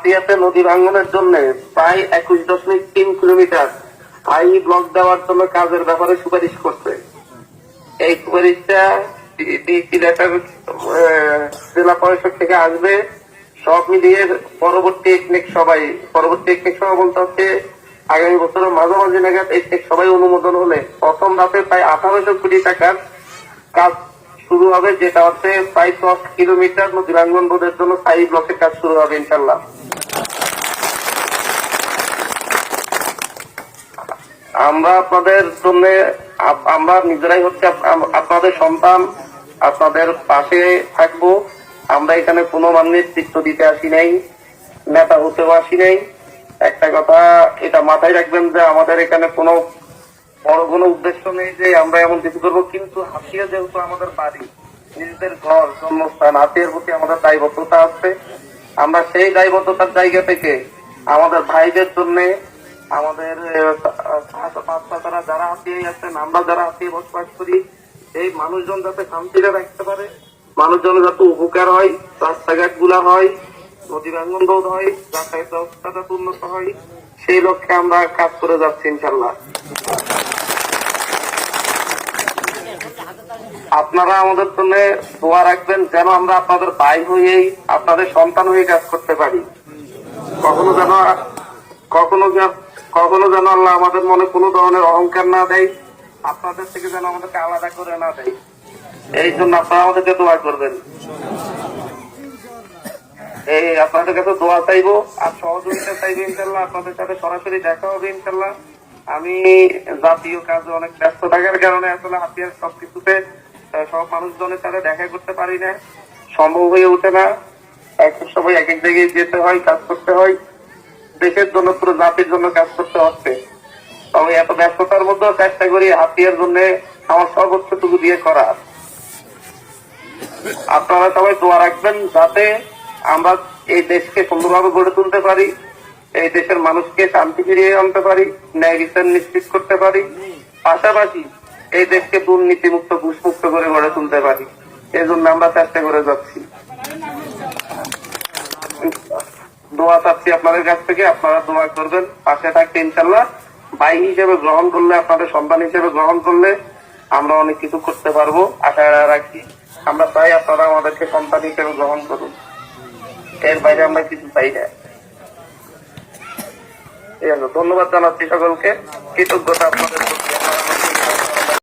হাতিয়াতে নদী ভাঙ্গনের জন্য প্রায় একুশ দশমিক তিন কিলোমিটার আই ব্লক দেওয়ার জন্য কাজের ব্যাপারে সুপারিশ করছে। এই সুপারিশটা জেলা পরিষদ থেকে আসবে। সব মিলিয়ে পরবর্তী একনেক সবাই, পরবর্তী একনেক সভা বলতে হচ্ছে আগামী বছরের মাঝামাঝি নাগাদ একনেক সবাই অনুমোদন হলে প্রথম রাতে প্রায় আঠারোশো কোটি টাকার কাজ শুরু হবে, যেটা হচ্ছে প্রায় দশ কিলোমিটার নদী ভাঙ্গন রোডের জন্য স্থায়ী ব্লকের কাজ শুরু হবে ইনশাল্লাহ আমরা আপনাদের জন্য আমরা নিজেরাই হচ্ছে আপনাদের সন্তান, আপনাদের পাশে থাকব। আমরা এখানে কোনো মান নেতৃত্ব দিতে আসি নাই, নেতা হতেও আসি নাই। একটা কথা, এটা মাথায় রাখবেন যে আমাদের এখানে কোনো বড় কোনো উদ্দেশ্য নেই যে আমরা এমন কিছু করব, কিন্তু হাতিয়া যেহেতু আমাদের বাড়ি, নিজেদের ঘর, জন্মস্থান হাতিয়ার প্রতি আমাদের দায়বদ্ধতা আছে। আমরা সেই দায়বদ্ধতার জায়গা থেকে আমাদের ভাইদের জন্য আমাদের যারা হাতিয়ে আছেন আমরা যারা হাতিয়ে বসবাস করি এই মানুষজন যাতে শান্তিতে রাখতে পারে, মানুষজন যাতে উপকার হয়, রাস্তাঘাটগুলা হয়, নদী ভাঙ্গন রোধ হয়, যাতায়াত ব্যবস্থাটা যাতে উন্নত হয়, সেই লক্ষ্যে আমরা কাজ করে যাচ্ছি ইনশাল্লাহ আপনারা আমাদের জন্য দোয়া রাখবেন যেন আমরা আপনাদের ভাই হয়েই আপনাদের সন্তান হয়ে কাজ করতে পারি। কখনো যেন, কখনো কখনো যেন আল্লাহ আমাদের মনে কোনো ধরনের অহংকার না দেয়, আপনাদের থেকে যেন আমাদেরকে আলাদা করে না দেয়। এই জন্য আপনারা আমাদেরকে দোয়া করবেন। এই আপনাদের কাছে দোয়া চাইব আর সহযোগিতা চাইব ইনশাল্লাহ আপনাদের সাথে সরাসরি দেখা হবে ইনশাল্লাহ আমি জাতীয় কাজে অনেক ব্যস্ত থাকার কারণে আসলে হাতিয়ার সবকিছুতে সব মানুষজনের সাথে দেখা করতে পারি না। সম্ভব হয়ে ওঠে না। এক সময় এক এক জায়গায় যেতে হয়, কাজ করতে হয়। দেশের জন্য, পুরো জাতির জন্য কাজ করতে হচ্ছে। তবে এত ব্যস্ততার মধ্যেও চেষ্টা করি হাতিয়ার জন্য আমার সর্বোচ্চটুকু দিয়ে করার। আপনারা সবাই দোয়া রাখবেন যাতে আমরা এই দেশকে সুন্দরভাবে গড়ে তুলতে পারি, এই দেশের মানুষকে শান্তি ফিরিয়ে আনতে পারি, ন্যায় বিচার নিশ্চিত করতে পারি, পাশাপাশি এই দেশকে দুর্নীতি মুক্ত ঘুষমুক্ত করে গড়ে তুলতে পারি। এই জন্য আমরা চেষ্টা করে যাচ্ছি। দোয়া চাচ্ছি আপনাদের কাছ থেকে, আপনারা দোয়া করবেন, পাশে থাকতে ইনশাল্লাহ ভাই হিসেবে গ্রহণ করলে, আপনাদের সন্তান হিসেবে গ্রহণ করলে আমরা অনেক কিছু করতে পারব, আশা রাখি আমরা চাই আপনারা আমাদেরকে সন্তান হিসেবে গ্রহণ করুন এর বাইরে আমরা কিছু চাই না। ধন্যবাদ জানাচ্ছি সকলকে কৃতজ্ঞতা আপনাদের।